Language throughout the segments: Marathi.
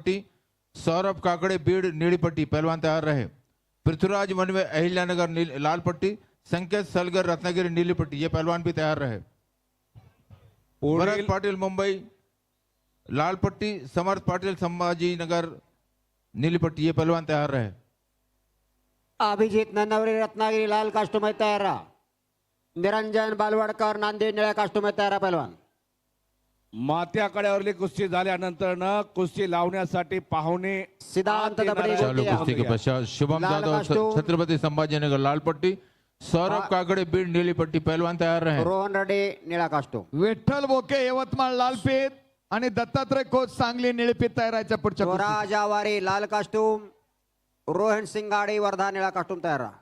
पट्टी सौरभ काकड़े बीड़ नीली पट्टी पहलवान तैयार रहे। पृथ्वीराज मनवे अहिल्यानगर लाल पट्टी संकेत सलगर रत्नागिरी नीली पट्टी ये पहलवान भी तैयार रहे। भरत पुढील मुंबई लाल पट्टी समर्थ पाटील संभाजीनगर नीली पट्टी ये पहलवान तैयार रहे। अभिजीत नन्नवरे रत्नागिरी लाल कास्टूम तयार राहा। निरंजन बालवडकर नांदेड निळ्या कास्टूम तयार राहा पहिलवान। मात्या कड्यावरली कुस्ती झाल्यानंतर न कुस्ती लावण्यासाठी पाहुणे सिद्धांत आत दबडे येणार चालू आहे. कुश्ती के पश्चात शुभम जाधव। छत्रपति संभाजीनगर लाल पट्टी सौरभ काकड़े बीड़ नीली पट्टी पहलवान तैयार रहे रोहन रडे निळा कास्टूम विठ्ठल बोके यवतमाळ लालपेठ आणि दत्तात्रय कोच सांगली निळपेठ तयारायच्या पुढच्या कुस्तीत. स्वराज आवारे लाल कास्टूम रोहन सिंगाडे वर्धा निळा कास्टूम तयार राहा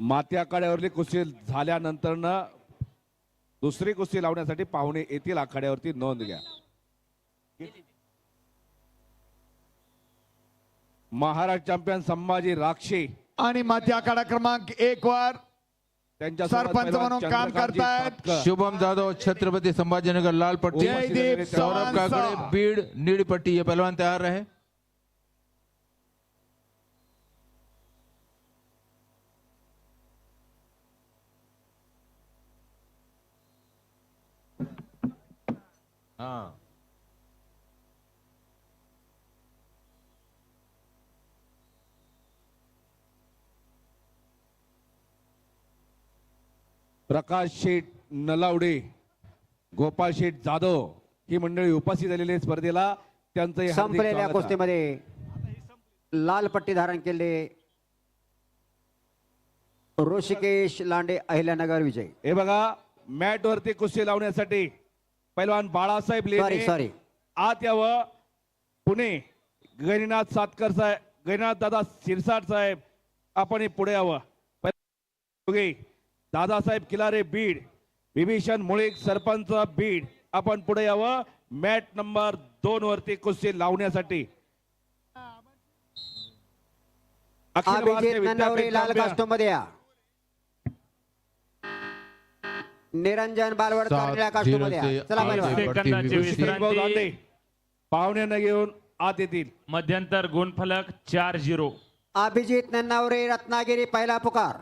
मात्या कड्यावरली कुस्ती झाल्यानंतर न दुसरी कुस्ती लावण्यासाठी पाहुणे येथील आखाड्यावरती नोंद घ्या. महाराष्ट्र चॅम्पियन संभाजी राक्षे. आणि माथी आखाडा क्रमांक एक वर त्यांच्या सरपंच म्हणून काम करतायत. शुभम जाधव छत्रपति संभाजीनगर लाल पट्टी जयदीप सौरभ काकड़े। बीड़ नीली पट्टी ये पहलवान तैयार रहे. हाँ. प्रकाश शेठ नलावडे गोपाळ शेठ जाधव ही मंडळी उपस्थित झालेली आहे स्पर्धेला. त्यांचं हार्दिक संपलेल्या स्वागत आहे. कुस्तीमध्ये लाल पट्टी धारण केले. ऋषिकेश लांडे अहिल्यानगर विजय. हे बघा मॅट वरती कुस्ती लावण्यासाठी पैलवान बाळासाहेब सॉरी लेणे सॉरी आत यावं पुणे गैरीनाथ सातकर साहेब गैरीनाथ दादा शिरसाट साहेब आपण हे पुढे यावं. पहिले दादासाहेब किलारे बीड विभीषण मुळीक सरपंच बीड आपण पुढे यावं. मॅट नंबर दोन वरती कुस्ती लावण्यासाठी. अखिल भारतीय अभिजित नन्नवरे विद्यापीठ लाल. कास्टूममध्ये या. विश्रांती. दांडे पाहुण्यांना घेऊन आत येतील. मध्यंतर गुणफलक चार झिरो. अभिजित नन्नावरे रत्नागिरी पहिला पुकार.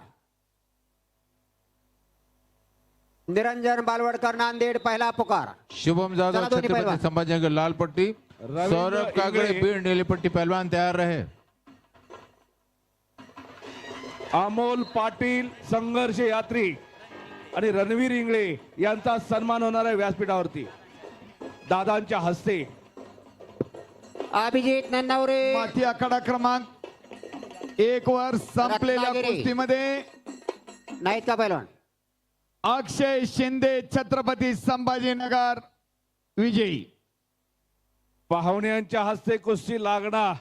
निरंजन बालवडकर नांदेड पहिला पुकार. शुभम जाधव चला छत्रपति। संभाजीनगर लाल पट्टी सौरभ काकड़े इंगळे। बीड़ नीली पट्टी पहलवान तैयार रहे. अमोल पाटील संघर्ष यात्री. आणि रणवीर इंगळे यांचा सन्मान होणार आहे व्यासपीठावरती. दादांच्या हस्ते. अभिजित नन्नावरे. माथी आखाडा क्रमांक एक वर संपलेल्या रत्नागिरी. कुस्तीमध्ये नाहीत का पहिलवान? अक्षय शिंदे छत्रपती संभाजीनगर विजयी. पाहुण्यांच्या हस्ते कुस्ती लागणार.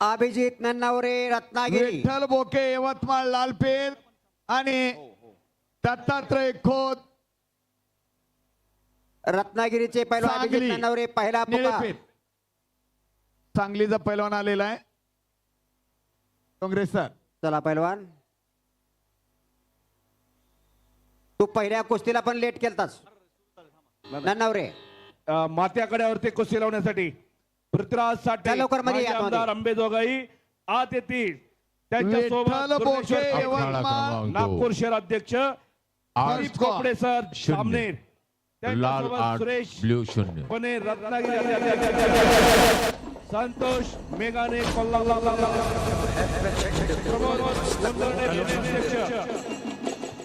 अभिजित नन्नावरे रत्नागिरी. विठ्ठल बोके यवतमाळ लालपेठ आणि दत्तात्रय खोत. रत्नागिरीचे सांगली. नन्नावरे पहिला निळपेठ. सांगलीचा पैलवान आलेला आहे. Congress sir. चला पहिलवान तू पहिल्या कुस्तीला पण लेट केलतास. नन्नावरे अं, मात्याकड्यावरती कुस्ती लावण्यासाठी पृथ्वीराज साठे त्या लवकरमध्ये या. आमदार अंबेजोगाई आत येतील. त्यांच्यासोबत नागपूर शहर अध्यक्ष आठ दिलीप कोपडे सर शून्य. सामनेर. लाल त्यांच्यासोबत सुरेश रत्नागिरी. संतोष मेघाने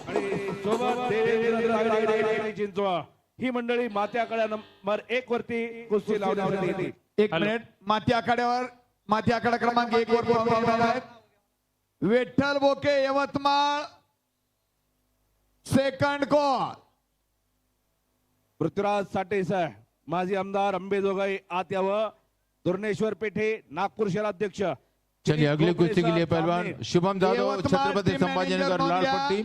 आणि ही मंडळी मात्याकडे नंबर एक वरती कुस्ती लावण्यासाठी येते एक मिनिट. माती आखाड्यावर माती आखाडा क्रमांक एक वर आहेत. विठ्ठल बोके यवतमाळ. सेकंड कोण पृथ्वीराज साठे सर माजी आमदार अंबेजोगाई आत यावं. दुर्नेश्वर पेठे नागपूर शहराध्यक्ष चलिए अगली कुश्ती के लिए पहलवान. शुभम जाधव छत्रपति संभाजीनगर लाल पट्टी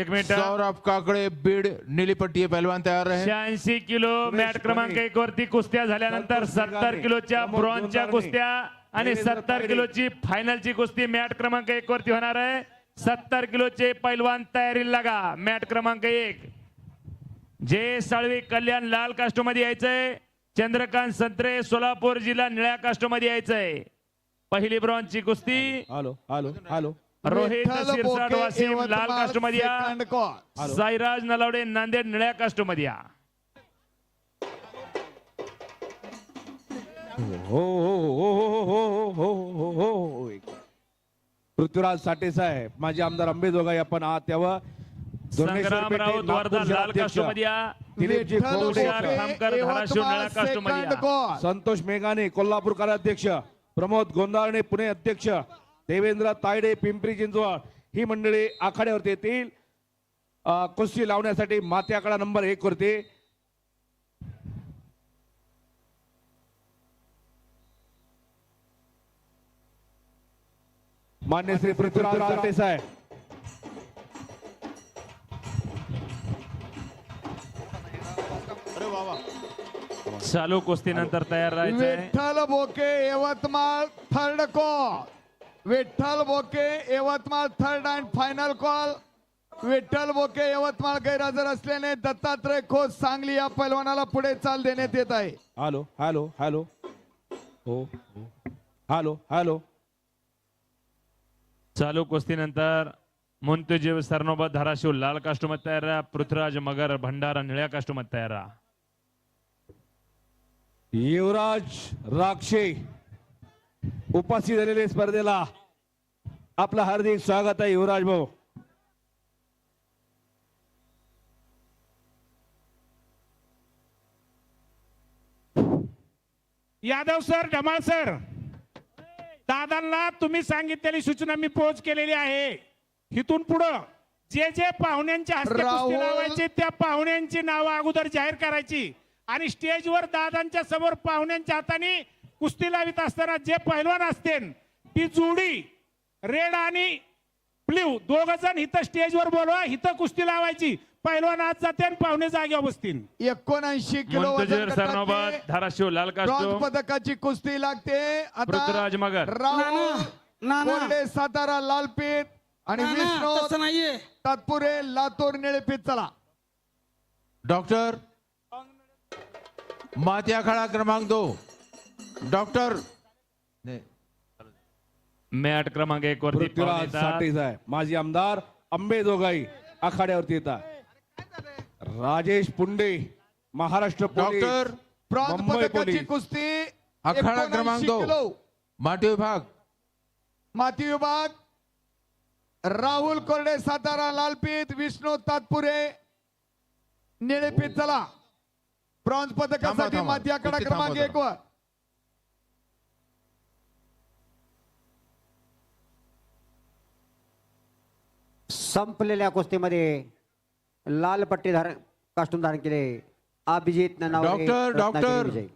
एक मिनिट। सौरभ काकड़े बीड़ नीली पट्टी ये पहलवान तैयार रहे. शहाऐंशी किलो मॅट क्रमांक एक वरती कुस्त्या झाल्यानंतर सत्तर किलोच्या ब्रॉन्झच्या जोंदारणे, कुस्त्या आणि सत्तर. किलोची फायनलची कुस्ती मॅट क्रमांक एक वरती होणार आहे. सत्तर किलोचे पैलवान तयारी लागा. मॅट क्रमांक एक. जे साळवी कल्याण लाल कास्टोमध्ये यायचंय. चंद्रकांत संत्रे सोलापूर जिल्हा निळ्या कास्टोमध्ये यायचंय. पहिली ब्रॉन्झची कुस्ती. Hello hello hello. Rohit Shirsat Wasim लाल यवतमाळ, कास्टोमध्ये या. Second call. साईराज नलावडे नांदेड निळ्या कास्टोमध्ये या. हो पृथ्वीराज साठे साहेब माझे आमदार अंबेजोगाई आपण आहात तेव्हा संतोष मेघाने कोल्हापूर कार्याध्यक्ष प्रमोद गोंधारणे पुणे अध्यक्ष देवेंद्र तायडे पिंपरी चिंचवड ही मंडळी आखाड्यावरती येतील कुस्ती लावण्यासाठी मात्याकडा नंबर एक वरती मान्य श्री पृथ्वीराज साठे साहेब. चालू कुस्तीनंतर तयार राहायचंय. Vitthal Boke Yavatmal third call Vitthal Boke Yavatmal third and final call Vitthal Boke Yavatmal गैरहजर असल्याने दत्तात्रय खोत सांगली या पैलवानाला पुढे चाल देण्यात येत आहे. Hello hello hello. हो हो. Hello hello. चालू कुस्तीनंतर मुंतजीव सरनोबत धाराशिव लाल कास्टोमध्ये तयार राहा. पृथ्वीराज मगर भंडारा निळ्या कास्टोमध्ये तयार राहा. युवराज राक्षे उपस्थित झालेले स्पर्धेला आपलं हार्दिक स्वागत आहे युवराज भाऊ. यादव सर धमाल सर. दादांना तुम्ही सांगितलेली सूचना मी पोच केलेली आहे. इथून पुढं जे जे पाहुण्यांच्या हस्ते कुस्ती राहुल- लावायचे त्या पाहुण्यांची नावं अगोदर जाहीर करायची. आणि स्टेजवर दादांच्या समोर पाहुण्यांच्या हाताने कुस्ती लावित असताना जे पहिलवान असतील ती जोडी रेड आणि ब्ल्यू दोघ जण इथं स्टेजवर बोलवा इथं कुस्ती लावायची. पहिलवान आज जाते आणि पाहुणे जागेवर बसतील. एकोणऐंशी किलो मुंतजीर वजन सरनोबत गटातले धाराशिव लाल ब्रॉन्झ कास्टो पदकाची कुस्ती लागते. पृथ्वीराज आता मगर. राहुल ना, सातारा लालपीठ आणि ना, ना, विष्णू तसं नाहीये. तात्पुरे लातूर निळेपीठ चला. डॉक्टर माती अखाड़ा क्रमांक दो. डॉक्टर. ने- मॅट क्रमांक एक वरती पृथ्वीराज माजी आमदार अंबेजोगाई आखाड्यावरती येतात. Rajesh Punde Maharashtra police, doctor bronze Mumbai पदकाची पोलीस. कुस्ती अखाड़ा 79 क्रमांक. माटी विभाग माती विभाग राहुल कोरडे सातारा लालपीठ विष्णू तात्पुरे निळेपीठ चला ब्रॉन्झ पदकासाठी थांबा. माती आकडा कुस्ती थांबवा क्रमांक. एक वर संपलेल्या कुस्तीमध्ये लाल पट्टी धारण कास्टूम धारण केले अभिजित ननावरे, डॉक्टर, रत्नागिरी डॉक्टर. विजयी.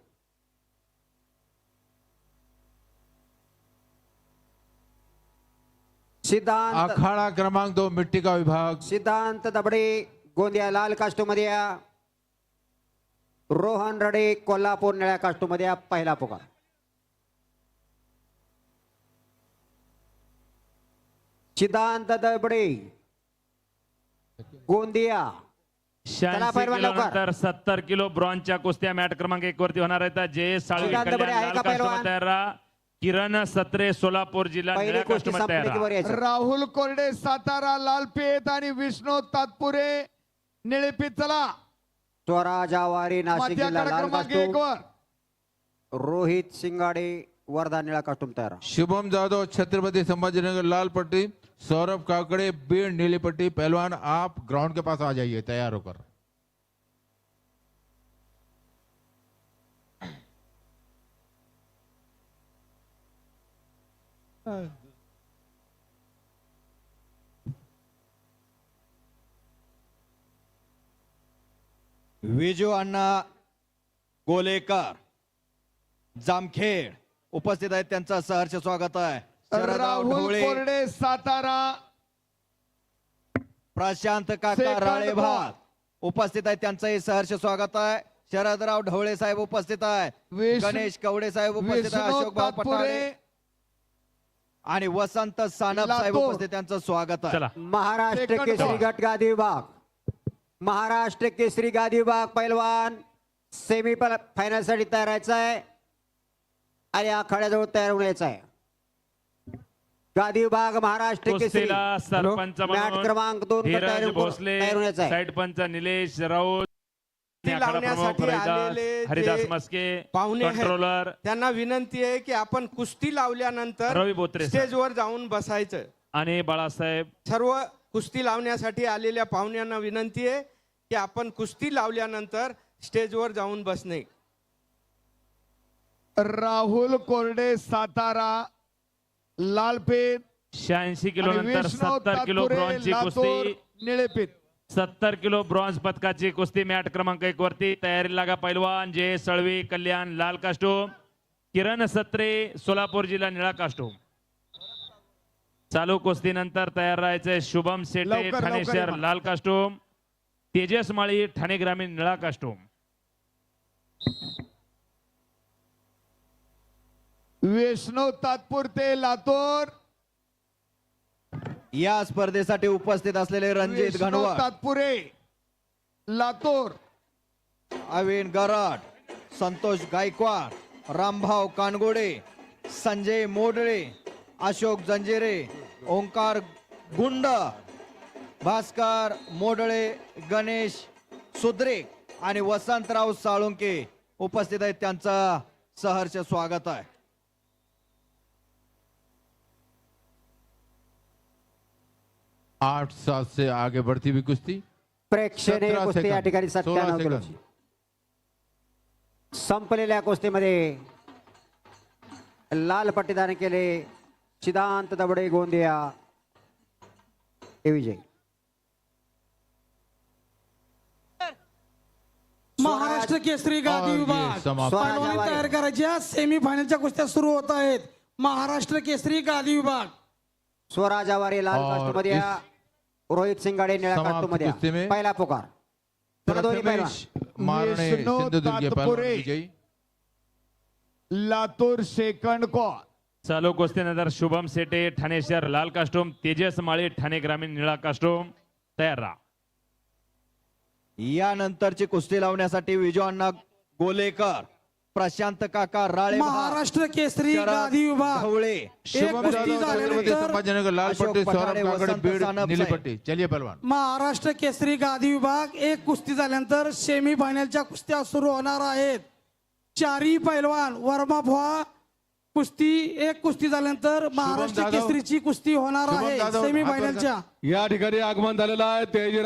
सिद्धांत अखाड़ा क्रमांक दो मिट्टी का विभाग सिद्धांत दबडे गोंदिया लाल कास्टूमध्ये या रोहन रडे कोल्हापूर निळ्या कास्टूमध्ये या पहिला पुकार सिद्धांत दबडे गोंदिया. चला, शहाऐंशी पैलवान किलो लवकर. नंतर सत्तर किलो ब्रॉन्झच्या कुस्त्या मॅट क्रमांक एक वरती होणार आहेत. जे साळवी बडे आहे का? तयार राहा किरण सत्रे सोलापूर जिल्हा पहिली निळ्या कुस्ती कास्टोमध्ये तयार संपली की वर राहा यायचं. राहुल कोरडे सातारा लालपेठ आणि विष्णू तात्पुरे. निळेपीठ चला. स्वराज आवारी नाशिक जिल्हा लाल क्रमांक एक कास्टूम वर. रोहित सिंगाडे वर्धा निळा कास्टूम तयार शुभम जाधव छत्रपति संभाजीनगर लाल पट्टी. सौरभ काकड़े बीड़ नीलीपट्टी पहलवान आप ग्राउंड के पास आ जाइए तैयार होकर। विजू अण्णा गोलेकर जामखेड उपस्थित आहेत त्यांचं सहर्ष स्वागत आहे. राहुल ढवळे कोरडे सातारा. प्रशांत काका राळेभात उपस्थित आहेत त्यांचंही सहर्ष स्वागत आहे. शरदराव ढवळे साहेब उपस्थित आहे. गणेश कवडे साहेब उपस्थित आहे. अशोक भाऊ आणि वसंत सानप साहेब. उपस्थित त्यांचं स्वागत आहे. महाराष्ट्र केसरी. गट गादी विभाग महाराष्ट्र केसरी गादी विभाग पैलवान. सेमी फायनलसाठी तयार आहे आणि आखाड्याजवळ तयार होण्याचा आहे. गादी विभाग महाराष्ट्र केसरी कुस्तीला सरपंच मॅट क्रमांक दोन धीरज भोसले तयार होण्याचा आहे. साईड पंच निलेश राऊत ती आखाडा प्रमुख लावण्यासाठी हरिदास आलेले हरिदास जे मस्के पाहुणे आहेत, कंट्रोलर त्यांना विनंती आहे की आपण कुस्ती लावल्यानंतर रवी बोत्रे सर. स्टेजवर जाऊन बसायचं. आणि बाळासाहेब. सर्व कुस्ती लावण्यासाठी आलेल्या पाहुण्यांना विनंती आहे की आपण कुस्ती लावल्यानंतर स्टेजवर जाऊन बसणे. राहुल कोरडे सातारा लालपेठ शहाऐंशी किलो नंतर सत्तर किलो ब्रॉन्झची कुस्ती. निळेपेठ सत्तर किलो ब्रॉन्झ पदकाची कुस्ती मॅट क्रमांक एक वरती. तयारी लागा पैलवान जय सळवी कल्याण लाल कास्टोम किरण सत्रे सोलापूर जिल्हा निळा कास्टोम चालू कुस्तीनंतर तयार राहायचंय शुभम सेटे ठाणे शहर. लाल कास्टोम तेजस माळी ठाणे ग्रामीण निळा कास्टोम वैष्णव तात्पुरते लातूर. या स्पर्धेसाठी उपस्थित असलेले रणजित वैष्णव घनवट. तात्पुरे लातूर. अविन गराड संतोष गायकवाड रामभाव कानगोडे संजय मोडळे अशोक जंजिरे ओंकार गुंड भास्कर मोडळे गणेश सुद्रे आणि वसंतराव साळुंके उपस्थित आहेत. त्यांचं सहर्ष स्वागत आहे. आठ सात से आगे बढ़ती हुई कुश्ती। प्रेक्षणीय 17 कुस्ती या ठिकाणी 16 सत्त्याण्णव. किलोची संपलेल्या कुस्तीमध्ये लाल पट्टीदान केले सिद्धांत दबडे गोंदिया हे विजय. महाराष्ट्र केसरी गादी विभाग आवारे. तयार करायच्या सेमी फायनलच्या कुस्त्या सुरू होत आहेत. महाराष्ट्र केसरी गादी विभाग. स्वराज आवारे लाल और कास्टमध्ये या. रोहित सिंगाडे निळ्या समाप्त कास्टमध्ये या. कुस्ती में पहिला पुकार. मारणे विष्णू सिंधुदुर्ग तात्पुरे. विजयी. Latur second call. चालू कुस्तीनंतर शुभम सेटे ठाणे शहर लाल कास्टोम तेजस माळी ठाणे ग्रामीण निळा कास्टोम. तयार राहा. यानंतरची कुस्ती लावण्यासाठी विजय अण्णा गोलेकर. प्रशांत काका राळे महाराष्ट्र केसरी गादी विभाग. ढवळे एक शुभम कुस्ती जाधव छत्रपति झाल्यानंतर संभाजीनगर लाल अशोक पट्टी पठारे, सौरभ काकड़े वसंत बीड़ सानप नीली साहेब. पट्टी. चलिए पहलवान. महाराष्ट्र केसरी गादी विभाग. एक कुस्ती झाल्यानंतर सेमी फायनलच्या कुस्त्या सुरू होणार आहेत. चारही पैलवान वर्मा भुवा कुस्ती एक कुस्ती झाल्यानंतर महाराष्ट्र जाधव. केसरीची कुस्ती होणार शुभम आहे. जाधव, सेमी हात वर करा. फायनलच्या या ठिकाणी आगमन झालेलं आहे. तेजराव